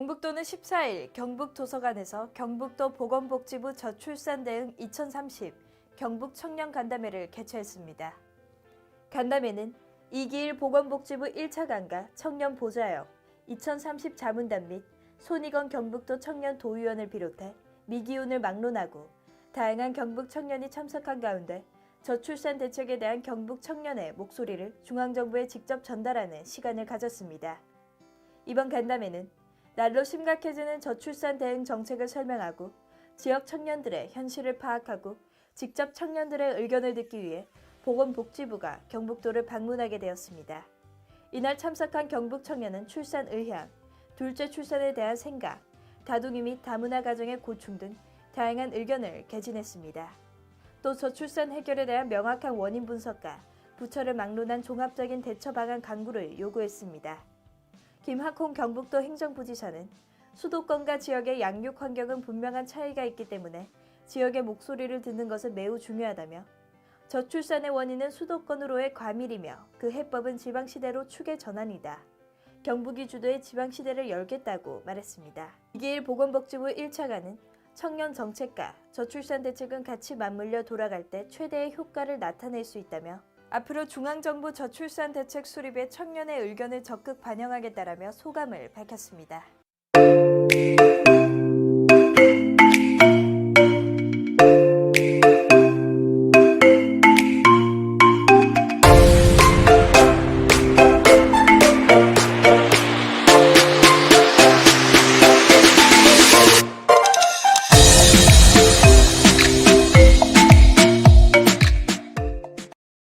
경북도는 14일 경북도서관에서 경북도 보건복지부 저출산 대응 2030 경북 청년 간담회를 개최했습니다. 간담회는 이기일 보건복지부 1차 간과 청년 보좌역 2030 자문단 및 손익원 경북도 청년 도의원을 비롯해 미기훈을 막론하고 다양한 경북 청년이 참석한 가운데 저출산 대책에 대한 경북 청년의 목소리를 중앙정부에 직접 전달하는 시간을 가졌습니다. 이번 간담회는 날로 심각해지는 저출산 대응 정책을 설명하고 지역 청년들의 현실을 파악하고 직접 청년들의 의견을 듣기 위해 보건복지부가 경북도를 방문하게 되었습니다. 이날 참석한 경북 청년은 출산 의향, 둘째 출산에 대한 생각, 다둥이 및 다문화 가정의 고충 등 다양한 의견을 개진했습니다. 또 저출산 해결에 대한 명확한 원인 분석과 부처를 막론한 종합적인 대처 방안 강구를 요구했습니다. 김학홍 경북도 행정부지사는 수도권과 지역의 양육 환경은 분명한 차이가 있기 때문에 지역의 목소리를 듣는 것은 매우 중요하다며 저출산의 원인은 수도권으로의 과밀이며 그 해법은 지방시대로 축의 전환이다. 경북이 주도의 지방시대를 열겠다고 말했습니다. 이기일 보건복지부 1차관은 청년 정책과 저출산 대책은 같이 맞물려 돌아갈 때 최대의 효과를 나타낼 수 있다며 앞으로 중앙정부 저출산 대책 수립에 청년의 의견을 적극 반영하겠다라며 소감을 밝혔습니다.